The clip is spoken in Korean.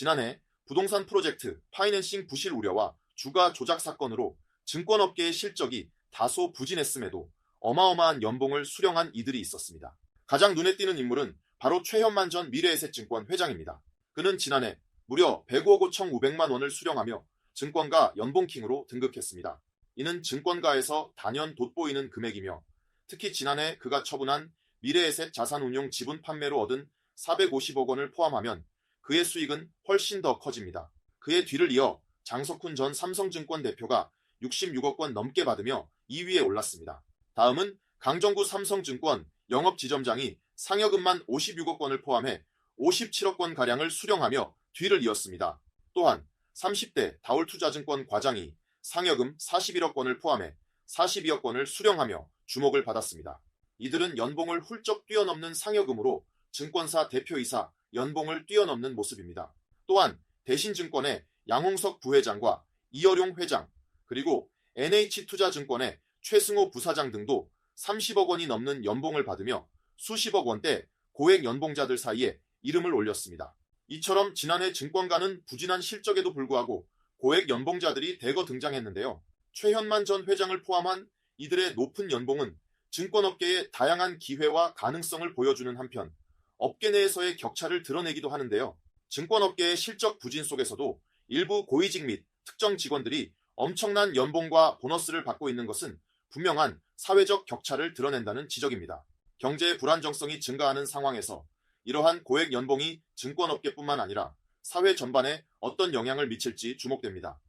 지난해 부동산 프로젝트 파이낸싱 부실 우려와 주가 조작 사건으로 증권업계의 실적이 다소 부진했음에도 어마어마한 연봉을 수령한 이들이 있었습니다. 가장 눈에 띄는 인물은 바로 최현만 전 미래에셋증권 회장입니다. 그는 지난해 무려 105억 5,500만 원을 수령하며 증권가 연봉킹으로 등극했습니다. 이는 증권가에서 단연 돋보이는 금액이며 특히 지난해 그가 처분한 미래에셋 자산운용 지분 판매로 얻은 450억 원을 포함하면 그의 수익은 훨씬 더 커집니다. 그의 뒤를 이어 장석훈 전 삼성증권 대표가 66억 원 넘게 받으며 2위에 올랐습니다. 다음은 강정구 삼성증권 영업지점장이 상여금만 56억 원을 포함해 57억 원 가량을 수령하며 뒤를 이었습니다. 또한 30대 다울투자증권 과장이 상여금 41억 원을 포함해 42억 원을 수령하며 주목을 받았습니다. 이들은 연봉을 훌쩍 뛰어넘는 상여금으로 증권사 대표이사 연봉을 뛰어넘는 모습입니다. 또한 대신증권의 양홍석 부회장과 이어룡 회장, 그리고 NH투자증권의 최승호 부사장 등도 30억 원이 넘는 연봉을 받으며 수십억 원대 고액 연봉자들 사이에 이름을 올렸습니다. 이처럼 지난해 증권가는 부진한 실적에도 불구하고 고액 연봉자들이 대거 등장했는데요. 최현만 전 회장을 포함한 이들의 높은 연봉은 증권업계의 다양한 기회와 가능성을 보여주는 한편 업계 내에서의 격차를 드러내기도 하는데요. 증권업계의 실적 부진 속에서도 일부 고위직 및 특정 직원들이 엄청난 연봉과 보너스를 받고 있는 것은 분명한 사회적 격차를 드러낸다는 지적입니다. 경제의 불안정성이 증가하는 상황에서 이러한 고액 연봉이 증권업계뿐만 아니라 사회 전반에 어떤 영향을 미칠지 주목됩니다.